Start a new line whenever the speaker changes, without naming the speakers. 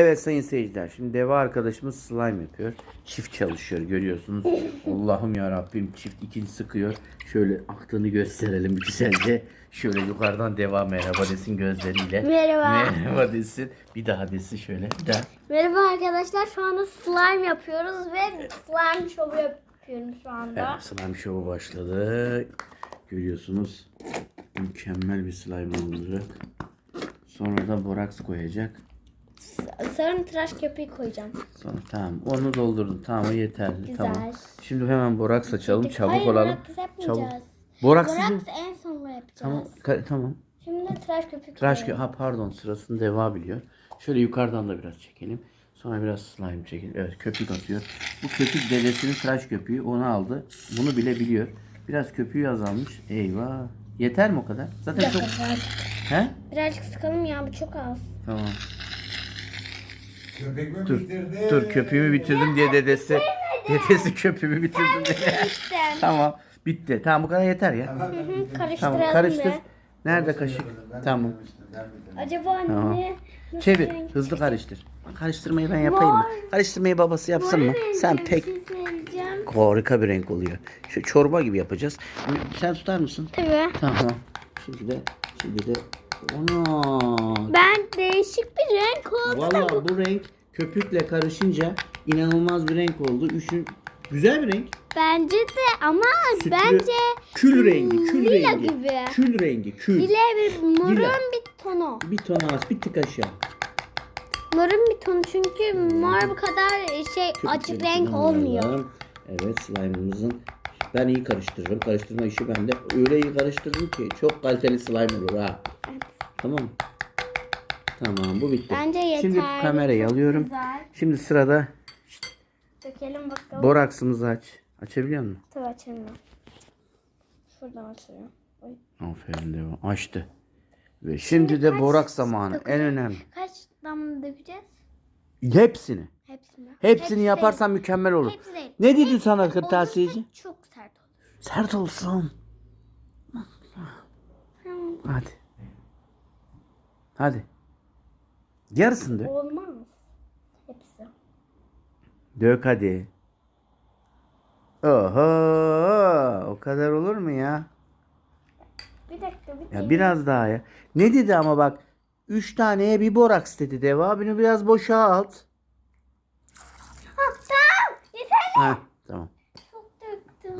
Evet sayın seyirciler. Şimdi Deva arkadaşımız slime yapıyor. Çift çalışıyor görüyorsunuz. Allah'ım ya Rabbim çift ikili sıkıyor. Şöyle aktığını gösterelim güzelce. Şöyle yukarıdan Deva merhaba desin gözleriyle.
Merhaba.
Merhaba desin. Bir daha desin şöyle. Bir daha.
Merhaba arkadaşlar. Şu anda slime yapıyoruz ve slime show yapıyorum şu anda.
Evet, slime show'u başladı. Görüyorsunuz. Mükemmel bir slime olacak. Sonra da boraks koyacak.
Sonra tıraş köpüğü koyacağım.
Sonra tamam onu doldurdum. Tamam o yeterli.
Güzel.
Tamam. Şimdi hemen boraks açalım. Çabuk
Hayır,
olalım.
yapmayacağız.
Boraks
Boraks en sonunda yapacağız.
Tamam. ka- tamam.
Şimdi tıraş köpüğü
Tıraş kö ha pardon sırasını deva biliyor. Şöyle yukarıdan da biraz çekelim. Sonra biraz slime çekelim. Evet köpük atıyor. Bu köpük dedesinin tıraş köpüğü onu aldı. Bunu bile biliyor. Biraz köpüğü azalmış. Eyvah. Yeter mi o kadar? Zaten çok... He?
Birazcık sıkalım ya bu çok az.
Tamam.
Köpek mi
Dur.
bitirdi?
Dur köpüğümü bitirdim diye dedesi. Dedesi köpüğümü bitirdim diye. Tamam. Bitti. Tamam bu kadar yeter ya.
Tamam, ben bitirdim.
Karıştıralım
Tamam karıştır.
be.
Nerede kaşık?
Ben
Tamam.
bitirmiştim, ben bitirdim.
Acaba
Tamam.
ne? nasıl
Çevir.
renk?
Hızlı karıştır. Karıştırmayı ben yapayım mı? Karıştırmayı babası yapsın mı? Sen
rengi
pek harika bir renk oluyor. Şu çorba gibi yapacağız. Sen tutar mısın?
Tabii.
Tamam. Şimdi de şimdi de Ana.
Ben değişik bir renk oldu da bu.
Vallahi bu renk köpükle karışınca inanılmaz bir renk oldu. Üçün güzel bir renk.
Bence de ama
Sütlü,
bence
kül rengi, kül
lila
rengi.
gibi.
Kül rengi, kül.
Lila bir morun
Lila.
bir tonu.
Bir ton az, bir tık aşağı.
Morun bir tonu çünkü mor bu kadar şey açık
Köpükleri
renk
falan
olmuyor.
Evet slime'ımızın ben iyi karıştırırım. Karıştırma işi bende. Öyle iyi karıştırırım ki çok kaliteli slime olur ha. Tamam. Tamam bu bitti.
Bence yeterli.
Şimdi kamerayı alıyorum.
Güzel.
Şimdi sırada
Dökelim bakalım.
boraksımızı aç. Açabiliyor musun?
Tabii açalım. Şuradan açılıyor. Oy.
Aferin devam. Açtı. Ve şimdi de borak zamanı. En önemli.
Kaç damla dökeceğiz?
Hepsini.
Hepsini.
Hepsini
Hepsi
yaparsan mükemmel olur.
Hepsi değil.
Ne dedi sana
Olursa
kırtasiyeci?
Çok
sert olsun. Hadi. Hadi. Yarısını dök.
Olmaz. Hepsi.
Dök hadi. Oho, o kadar olur mu ya?
Bir dakika bir
Ya biraz daha ya. Ne dedi ama bak. Üç taneye bir boraks dedi Deva. Bunu biraz boşalt.
Tamam. Yeterli.
Ha,